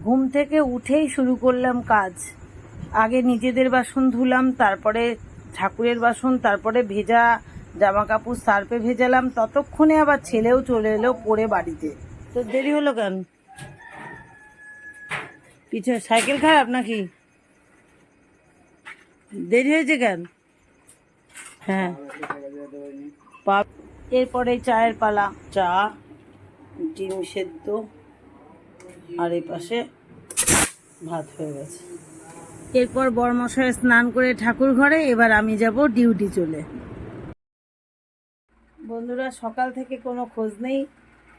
ঘুম থেকে উঠেই শুরু করলাম কাজ। আগে নিজেদের বাসন ধুলাম, তারপরে ঠাকুরের বাসন, তারপরে ভেজা জামা কাপড় সার্পে ভেজালাম। ততক্ষণে আবার ছেলেও চলে এলো পড়ে বাড়িতে। তো দেরি হলো কেন? পিছনে সাইকেল খারাপ নাকি? দেরি হয়েছে কেন? হ্যাঁ। এরপরে চায়ের পালা। চা, ডিম সেদ্ধ আর এই পাশে ভাত হয়ে গেছে। এরপর বরমশাই স্নান করে ঠাকুর ঘরে এবার আমি যাব ডিউটি চলে। বন্ধুরা সকাল থেকে কোনো খোঁজ নেই।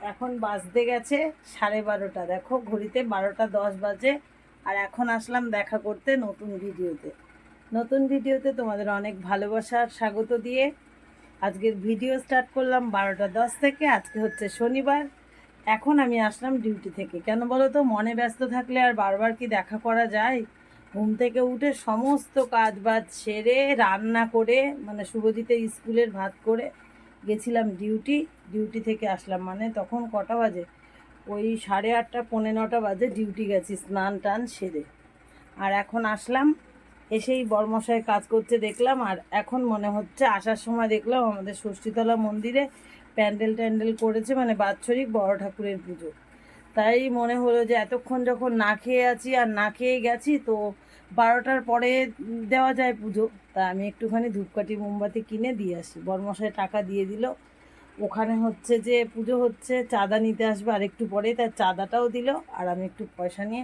এখন বাজতে গেছে সাড়ে বারোটা। দেখো ঘড়িতে বারোটা দশ বাজে। আর এখন আসলাম দেখা করতে নতুন ভিডিওতে। নতুন ভিডিওতে তোমাদের অনেক ভালোবাসার স্বাগত দিয়ে আজকের ভিডিও স্টার্ট করলাম বারোটা দশ থেকে। আজকে হচ্ছে শনিবার। এখন আমি আসলাম ডিউটি থেকে। কেন বলো তো মনে ব্যস্ত থাকলে আর বারবার কি দেখা করা যায়? ঘুম থেকে উঠে সমস্ত কাজ বাজ সেরে, রান্না করে মানে শুভজিতের স্কুলের ভাত করে গেছিলাম ডিউটি ডিউটি থেকে আসলাম মানে তখন কটা বাজে? ওই সাড়ে আটটা, পৌনে নটা বাজে ডিউটি গেছি স্নান টান সেরে। আর এখন আসলাম, এসেই বর্মশাই কাজ করতে দেখলাম, আর এখন মনে হচ্ছে আসার সময় দেখলাম আমাদের ষষ্ঠীতলা মন্দিরে প্যান্ডেল ট্যান্ডেল করেছে মানে বাৎসরিক বড় ঠাকুরের পুজো। তাই মনে হলো যে এতক্ষণ যখন না খেয়ে আছি আর না খেয়ে গেছি, তো বারোটার পরে দেওয়া যায় পুজো। তা আমি একটুখানি ধূপকাঠি, মোমবাতি কিনে দিয়ে আসি। বর্মশাই টাকা দিয়ে দিল। ওখানে হচ্ছে যে পুজো হচ্ছে, চাঁদা নিতে আসবে আর একটু পরে তার চাঁদাটাও দিল। আর আমি একটু পয়সা নিয়ে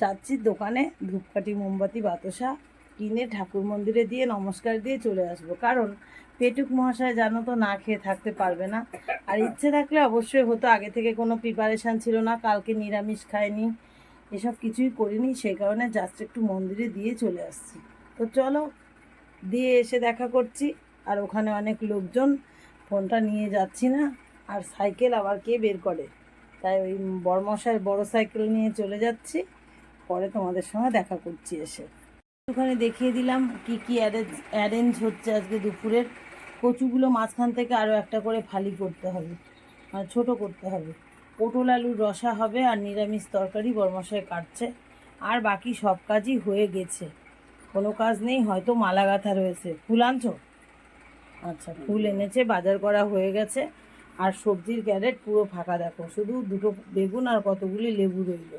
যাচ্ছি দোকানে, ধূপকাঠি, মোমবাতি, বাতাসা কিনে ঠাকুর মন্দিরে দিয়ে নমস্কার দিয়ে চলে আসব। কারণ পেটুক মহাশয় জানো তো, না খেয়ে থাকতে পারবে না। আর ইচ্ছে থাকলে অবশ্যই হতো, আগে থেকে কোনো প্রিপারেশান ছিল না, কালকে নিরামিষ খায়নি এসব কিছুই করিনি সেই কারণে জাস্ট একটু মন্দিরে দিয়ে চলে আসছি। তো চলো, দিয়ে এসে দেখা করছি, আর ওখানে অনেক লোকজন, ফোনটা নিয়ে যাচ্ছি না, আর সাইকেল আবার কে বের করে? তাই ওই বড়মশাই বড় সাইকেল নিয়ে চলে যাচ্ছি, পরে তোমাদের সঙ্গে দেখা করছি এসে। ওখানে দেখিয়ে দিলাম কি কি অ্যারেঞ্জ অ্যারেঞ্জ হচ্ছে আজকে দুপুরের। কচুগুলো মাঝখান থেকে আরও একটা করে ফালি করতে হবে। মানে ছোট করতে হবে। পটল আলুর রসা হবে আর নিরামিষ তরকারি বরমশাই কাটছে। আর বাকি সব কাজই হয়ে গেছে। কোনো কাজ নেই, হয়তো মালা গাঁথা রয়েছে। ফুল আনছো? আচ্ছা ফুল এনেছে, বাজার করা হয়ে গেছে। আর সবজির ক্যারেট পুরো ফাঁকা দেখো। শুধু দুটো বেগুন আর কতগুলি লেবু রইল।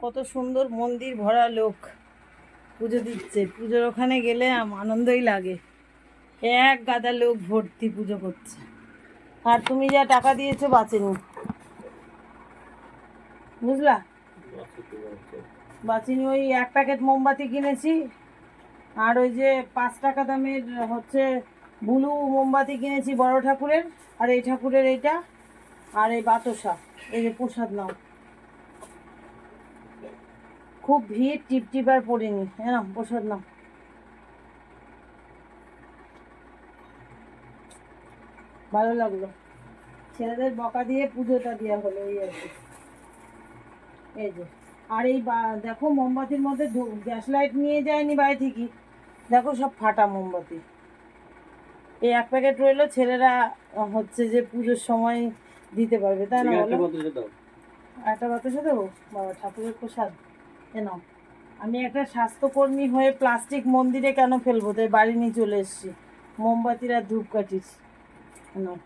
কত সুন্দর মন্দির ভরা লোক। পুজো দিচ্ছে। পুজোর ওখানে গেলে আনন্দই লাগে। এক গাদা লোক ভর্তি পুজো করছে। আর তুমি যা টাকা দিয়েছ বাঁচেনি। বুঝলা? বাঁচিনি। ওই এক প্যাকেট মোমবাতি কিনেছি। আর ওই যে পাঁচ টাকা দামের হচ্ছে বুলু মোমবাতি কিনেছি বড় ঠাকুরের। আর এই ঠাকুরের এইটা। আর এই বাতসা। এই যে প্রসাদ নাও। খুব ভিড় টিপ আর পড়িনি। হ্যাঁ প্রসাদ নাও ভালো লাগল। ছেলেদের বকা দিয়ে পুজোটা দেওয়া হলো এই আর কি। এই যে আর এই দেখো মোমবাতির মধ্যে গ্যাস লাইট নিয়ে যায়নি বাড়ি থেকে। দেখো সব ফাটা মোমবাতি। এই এক প্যাকেট রইল ছেলেরা হচ্ছে যে পুজোর সময় দিতে পারবে তাই না বলো? একটা বাতাসা দেবো? বাবা ঠাকুরের প্রসাদ। নাও আমি একটা স্বাস্থ্যকর্মী হয়ে প্লাস্টিক মন্দিরে কেন ফেলব? তাই বাড়ি নিয়ে চলে এসেছি। মোমবাতির আর ধূপকাঠির নাও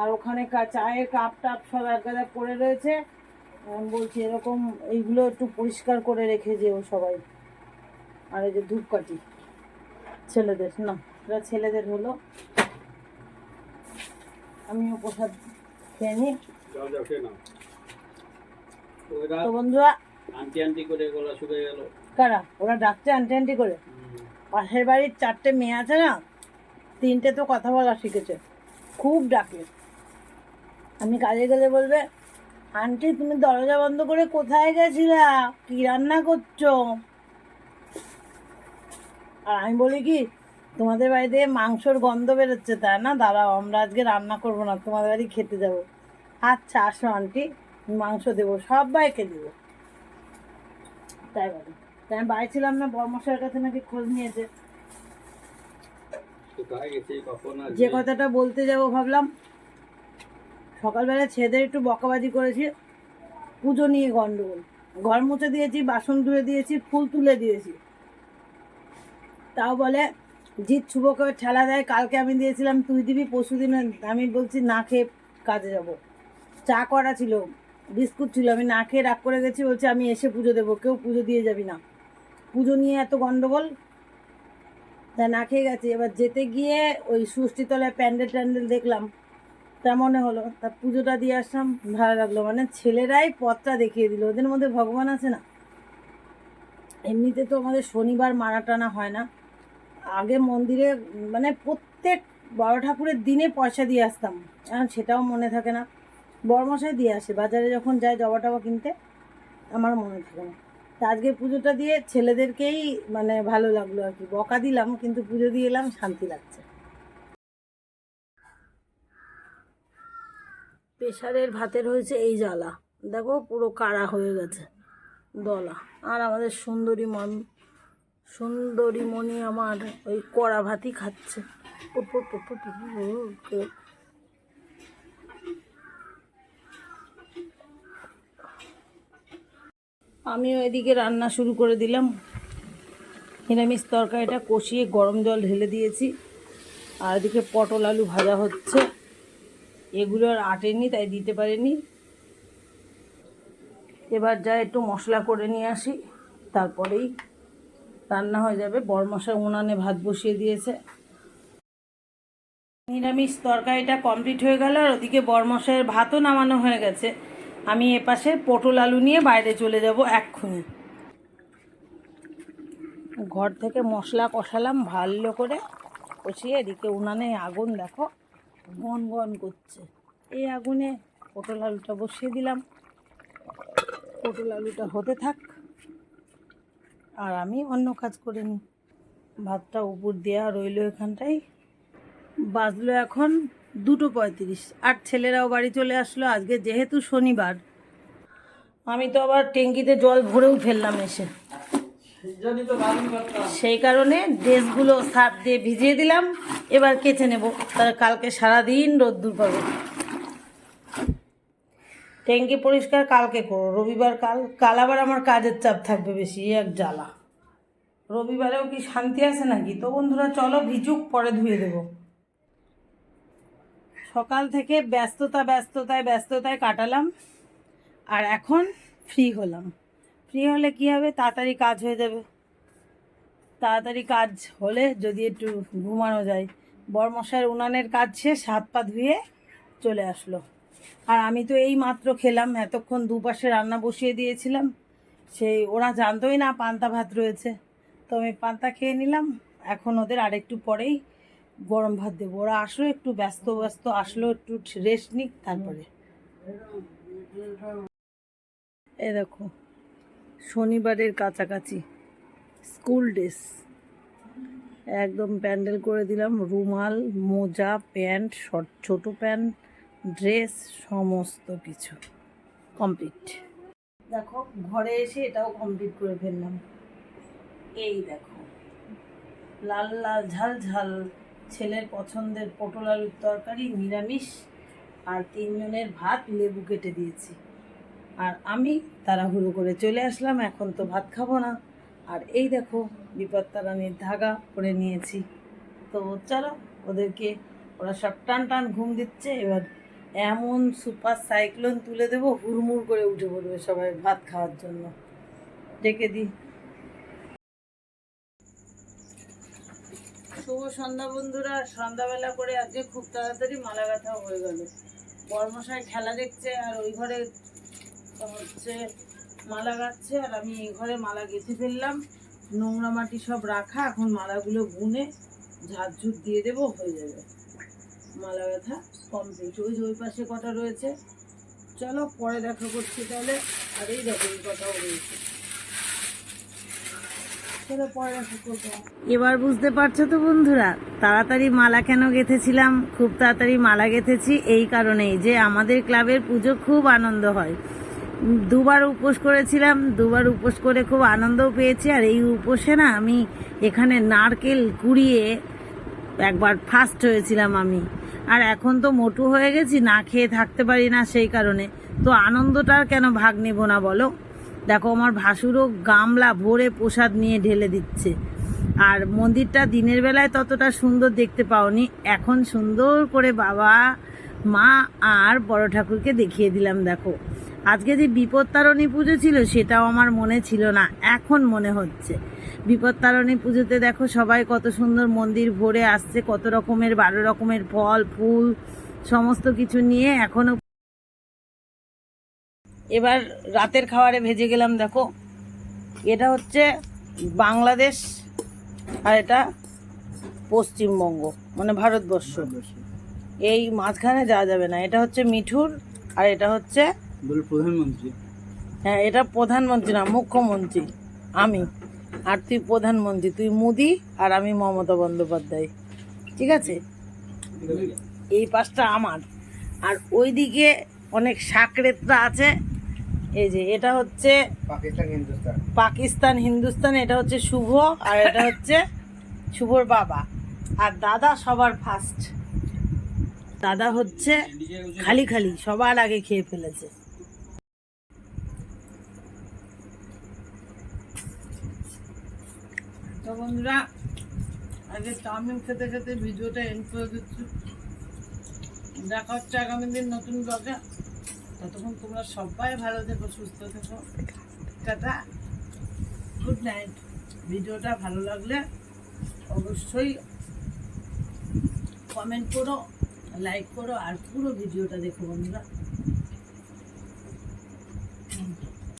আর ওখানে চায়ের কাপ টাপ সব এক গাদা পড়ে রয়েছে। আমি বলছি এরকম এইগুলো একটু পরিষ্কার করে রেখে যেও সবাই। আর এই যে ধূপকাঠি ছেলেদের না এটা ছেলেদের হলো। আমিও প্রসাদ খেয়ে নিই তো বন্ধুরা আন্টি আন্টি করে গলা শুকিয়ে গেল। কারা? ওরা ডাকছে আন্টি আন্টি করে। পাশের বাড়ির চারটে মেয়ে আছে না তিনটে তো কথা বলা শিখেছে। খুব ডাকে। আমি কাজে গেলে বলবে আন্টি তুমি দরজা বন্ধ করে কোথায় গেছিলা? কি রান্না করছ? আর আমি বলি কি তোমাদের বাড়িতে মাংসর গন্ধ বেরোচ্ছে তাই না? দাঁড়াও আমরা আজকে রান্না করব না তোমাদের বাড়ি খেতে যাব। আচ্ছা আসো আন্টি মাংস দেবো সবাইকে দেবো। তাই বলে। তাই আমি বাড়ি ছিলাম না বর্মশার কাছে নাকি খোঁজ নিয়েছে? যে কথাটা বলতে যাব ভাবলাম সকালবেলা ছেলেদের একটু বকাবাজি করেছি পুজো নিয়ে গন্ডগোল। ঘর মুছে দিয়েছি বাসন ধুয়ে দিয়েছি ফুল তুলে দিয়েছি। তাও বলে জিৎ শুভকে ঠেলা দেয় কালকে আমি দিয়েছিলাম তুই দিবি পরশু দিন আমি বলছি না খেয়ে কাজে যাব। চা করা ছিল। বিস্কুট ছিল, আমি না খেয়ে রাগ করে গেছি, বলছে আমি এসে পুজো দেবো, কেউ পুজো দিয়ে যাবি না। পুজো নিয়ে এত গন্ডগোল? তা না খেয়ে গেছি। এবার যেতে গিয়ে ওই ষষ্ঠীতলায় প্যান্ডেল ট্যান্ডেল দেখলাম। তা মনে হলো, তা পুজোটা দিয়ে আসলাম, ভালো লাগল। মানে ছেলেরাই পথটা দেখিয়ে দিল, ওদের মধ্যে ভগবান আছে না। এমনিতে তো আমাদের শনিবার মারা টানা হয় না। আগে মন্দিরে মানে প্রত্যেক বড় ঠাকুরের দিনে পয়সা দিয়ে আসতাম। সেটাও মনে থাকে না। বড়মশাই দিয়ে আসে বাজারে যখন যায় জবা টবা কিনতে আমার মনে থাকে না তা আজকে পুজোটা দিয়ে ছেলেদেরকেই মানে ভালো লাগল আর কি বকা দিলাম কিন্তু পুজো দিয়ে এলাম শান্তি লাগছে প্রেশারের ভাতের হয়েছে এই জ্বালা দেখো পুরো কাড়া হয়ে গেছে দলা আর আমাদের সুন্দরী মন সুন্দরী মণি আমার ওই কড়া ভাতই খাচ্ছে আমিও এদিকে রান্না শুরু করে দিলাম। নিরামিষ তরকারিটা কষিয়ে গরম জল ঢেলে দিয়েছি। আর এদিকে পটল আলু ভাজা হচ্ছে। এগুলো আর আটেনি, তাই দিতে পারিনি। এবার যা একটু মশলা করে নিয়ে আসি। তারপরেই রান্না হয়ে যাবে। বরমশা উনানে ভাত বসিয়ে দিয়েছে। নিরামিষ তরকারিটা কমপ্লিট হয়ে গেল আর ওদিকে বরমশাইয়ের ভাতও নামানো হয়ে গেছে। আমি এপাশে পটল আলু নিয়ে বাইরে চলে যাব এক্ষুনি। ঘর থেকে মশলা কষালাম ভালো করে। কষিয়ে এদিকে উনানে আগুন দেখো, গন গন করছে। এই আগুনে পটল আলুটা বসিয়ে দিলাম। পটল আলুটা হতে থাক। আর আমি অন্য কাজ করে নিই ভাতটা উপর দেওয়া রইল এখানটাই বাজলো এখন দুটো পঁয়ত্রিশ। আর ছেলেরাও বাড়ি চলে আসলো আজকে, যেহেতু শনিবার। আমি তো আবার ট্যাঙ্কিতে জল ভরেও ফেললাম এসে। সেই কারণে ড্রেসগুলো সার্ফ দিয়ে ভিজিয়ে দিলাম। এবার কেচে নেব। তার কালকে সারাদিন রোদ্দুর পাবে। ট্যাঙ্কি পরিষ্কার কালকে করো। রবিবার কাল কাল আবার আমার কাজের চাপ থাকবে বেশি এক জ্বালা। রবিবারেও কি শান্তি আছে নাকি? তো বন্ধুরা, চলো ভিজুক, পরে ধুয়ে দেবো। সকাল থেকে ব্যস্ততা, ব্যস্ততায় ব্যস্ততায় কাটালাম। আর এখন ফ্রি হলাম। ফ্রি হলে কি হবে? তাড়াতাড়ি কাজ হয়ে যাবে। তাড়াতাড়ি কাজ হলে যদি একটু ঘুমানো যায়। বরমশাইয়ের উনানের কাজ শেষ, হাত পা ধুয়ে চলে আসলো। আর আমি তো এই মাত্র খেলাম, এতক্ষণ দুপাশে রান্না বসিয়ে দিয়েছিলাম। সেই ওরা জানতোই না পান্তা ভাত রয়েছে। তো আমি পান্তা খেয়ে নিলাম। এখন ওদের আরেকটু পরেই গরম ভাত দেবো। ওরা আসলো একটু ব্যস্ত ব্যস্ত আসলো একটু রেস্ট নিক, তারপরে। এ দেখো, শনিবারের কাছাকাছি স্কুল ড্রেস একদম প্যান্ডেল করে দিলাম, রুমাল, মোজা, প্যান্ট, শর্ট, ছোটো প্যান্ট, ড্রেস, সমস্ত কিছু। কমপ্লিট দেখো, ঘরে এসে এটাও কমপ্লিট করে ফেললাম। এই দেখো, লাল লাল, ঝাল ঝাল ছেলের পছন্দের পটল আলুর তরকারি, নিরামিষ, আর তিনজনের ভাত লেবু কেটে দিয়েছি। আর আমি তাড়াহুড়ো করে চলে আসলাম, এখন তো ভাত খাব না। আর এই দেখো, বিপত্তারানির ধাগা করে নিয়েছি। তো চলো, ওদেরকে, ওরা সব টান টান ঘুম দিচ্ছে, এবার এমন সুপার সাইক্লোন তুলে দেবো, হুড়মুড় করে উঠে পড়বে সবাই ভাত খাওয়ার জন্য। ডেকে দিই। শুভ সন্ধ্যা বন্ধুরা। সন্ধ্যাবেলা করে আজকে খুব তাড়াতাড়ি মালা গাঁথা হয়ে গেল। বর্মশাই খেলা দেখছে আর ওই ঘরে হচ্ছে মালা গাচ্ছে আর আমি এই ঘরে মালা গেঁথে ফেললাম। নোংরা মাটি সব রাখা, এখন মালাগুলো গুনে ঝাড়ঝুট দিয়ে দেবো, হয়ে যাবে। মালা গাঁথা কমপ্লিট ওই যে ওই পাশে কটা রয়েছে। চলো পরে দেখা করছি তাহলে। আর এই দেখো কটাও রয়েছে চলো পরে দেখা করব এবার বুঝতে পারছ তো বন্ধুরা, তাড়াতাড়ি মালা কেন গেঁথেছিলাম? খুব তাড়াতাড়ি মালা গেঁথেছি এই কারণেই যে আমাদের ক্লাবের পুজো খুব আনন্দ হয়। দুবার উপোস করেছিলাম, দুবার উপোস করে খুব আনন্দও পেয়েছি। আর এই উপোসে না আমি এখানে নারকেল কুড়িয়ে একবার ফার্স্ট হয়েছিলাম আমি। আর এখন তো মোটু হয়ে গেছি, না খেয়ে থাকতে পারি না সেই কারণে। তো আনন্দটার কেন ভাগ নেব না বলো? দেখো আমার ভাসুরও গামলা ভরে প্রসাদ নিয়ে ঢেলে দিচ্ছে। আর মন্দিরটা দিনের বেলায় ততটা সুন্দর দেখতে পাওনি। এখন সুন্দর করে বাবা, মা আর বড় ঠাকুরকে দেখিয়ে দিলাম, দেখো। আজকে যে বিপত্তারণী পুজো ছিল সেটাও আমার মনে ছিল না, এখন মনে হচ্ছে। বিপত্তারণী পুজোতে দেখো সবাই কত সুন্দর মন্দির ভরে আসছে, কত রকমের, বারো রকমের ফল, ফুল, সমস্ত কিছু নিয়ে এখনও এবার রাতের খাবারে ভেজে গেলাম দেখো। এটা হচ্ছে বাংলাদেশ আর এটা পশ্চিমবঙ্গ মানে ভারতবর্ষ। এই মাঝখানে যাওয়া যাবে না। এটা হচ্ছে মিঠুর আর এটা হচ্ছে প্রধানমন্ত্রী। হ্যাঁ এটা প্রধানমন্ত্রী না মুখ্যমন্ত্রী। আমি। আর তুই প্রধানমন্ত্রী তুই মোদি আর আমি মমতা বন্দ্যোপাধ্যায়। ঠিক আছে? এই পাশটা আমার। আর ওইদিকে অনেক সাকরেতরা আছে। এই যে এটা হচ্ছে পাকিস্তান হিন্দুস্তান। পাকিস্তান হিন্দুস্তান এটা হচ্ছে শুভ আর এটা হচ্ছে শুভর বাবা। আর দাদা সবার ফার্স্ট দাদা হচ্ছে খালি খালি সবার আগে খেয়ে ফেলেছে। তো বন্ধুরা আগে চাউমিন খেতে খেতে ভিডিওটা এন্ড করে দিচ্ছি। দেখা হচ্ছে আগামী দিন নতুন ব্লগে ততক্ষণ তোমরা সবাই ভালো থেকো, সুস্থ থেকো। টাটা। গুড নাইট ভিডিওটা ভালো লাগলে অবশ্যই কমেন্ট করো লাইক করো, আর পুরো ভিডিওটা দেখো বন্ধুরা।